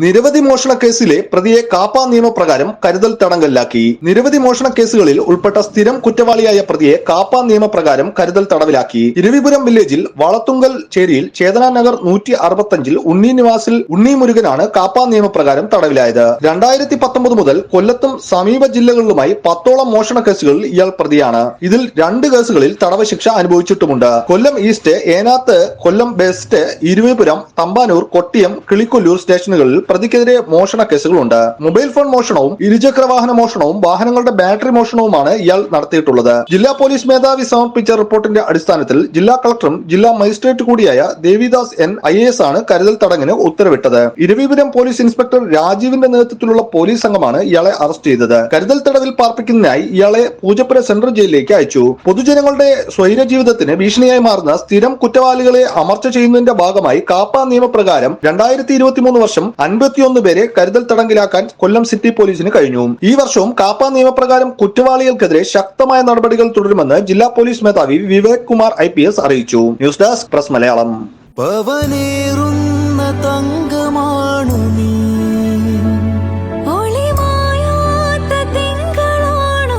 നിരവധി മോഷണ കേസിലെ പ്രതിയെ കാപ്പ നിയമപ്രകാരം കരുതൽ തടങ്കലിലാക്കി. നിരവധി മോഷണ കേസുകളിൽ ഉൾപ്പെട്ട സ്ഥിരം കുറ്റവാളിയായ പ്രതിയെ കാപ്പ നിയമപ്രകാരം കരുതൽ തടവിലാക്കി. ഇരവിപുരം വില്ലേജിൽ വളത്തുങ്കൽ ചേരിയിൽ ചേതന നഗർ നൂറ്റി അറുപത്തഞ്ചിൽ ഉണ്ണി നിവാസിൽ ഉണ്ണി മുരുകനാണ് കാപ്പ നിയമപ്രകാരം തടവിലായത്. രണ്ടായിരത്തി പത്തൊമ്പത് മുതൽ കൊല്ലത്തും സമീപ ജില്ലകളിലുമായി പത്തോളം മോഷണ കേസുകളിൽ ഇയാൾ പ്രതിയാണ്. ഇതിൽ രണ്ട് കേസുകളിൽ തടവ് ശിക്ഷ അനുഭവിച്ചിട്ടുമുണ്ട്. കൊല്ലം ഈസ്റ്റ് ഏനാത്ത് കൊല്ലം വെസ്റ്റ് ഇരുവിപുരം തമ്പാനൂർ കൊട്ടിയം കിളിക്കൊല്ലൂർ സ്റ്റേഷനുകളിൽ പ്രതിക്കെതിരെ മോഷണ കേസുകളുണ്ട്. മൊബൈൽ ഫോൺ മോഷണവും ഇരുചക്ര വാഹന മോഷണവും വാഹനങ്ങളുടെ ബാറ്ററി മോഷണവുമാണ് ഇയാൾ നടത്തിയിട്ടുള്ളത്. ജില്ലാ പോലീസ് മേധാവി സമർപ്പിച്ച റിപ്പോർട്ടിന്റെ അടിസ്ഥാനത്തിൽ ജില്ലാ കളക്ടറും ജില്ലാ മജിസ്ട്രേറ്റ് കൂടിയായ ദേവിദാസ് എൻ ഐ എസ് ആണ് കരുതൽ തടങ്ങിന് ഉത്തരവിട്ടത്. ഇരവിപുരം പോലീസ് ഇൻസ്പെക്ടർ രാജീവിന്റെ നേതൃത്വത്തിലുള്ള പോലീസ് സംഘമാണ് ഇയാളെ അറസ്റ്റ് ചെയ്തത്. കരുതൽ തടവിൽ പാർപ്പിക്കുന്നതിനായി ഇയാളെ പൂജപ്പുര സെൻട്രൽ ജയിലിലേക്ക് അയച്ചു. പൊതുജനങ്ങളുടെ സ്വൈര ജീവിതത്തിന് ഭീഷണിയായി മാറുന്ന സ്ഥിരം കുറ്റവാളികളെ അമർച്ച ചെയ്യുന്നതിന്റെ ഭാഗമായി കാപ്പ നിയമപ്രകാരം രണ്ടായിരത്തി ഇരുപത്തിമൂന്ന് വർഷം അൻപത്തിയൊന്ന് പേരെ കരുതൽ തടങ്കിലാക്കാൻ കൊല്ലം സിറ്റി പോലീസിന് കഴിഞ്ഞു. ഈ വർഷവും കാപ്പ നിയമപ്രകാരം കുറ്റവാളികൾക്കെതിരെ ശക്തമായ നടപടികൾ തുടരുമെന്ന് ജില്ലാ പോലീസ് മേധാവി Vivek Kumar I P S അറിയിച്ചു. News desk press Malayalam. നീ. ഒളിമായാത്ത തിങ്കളാണു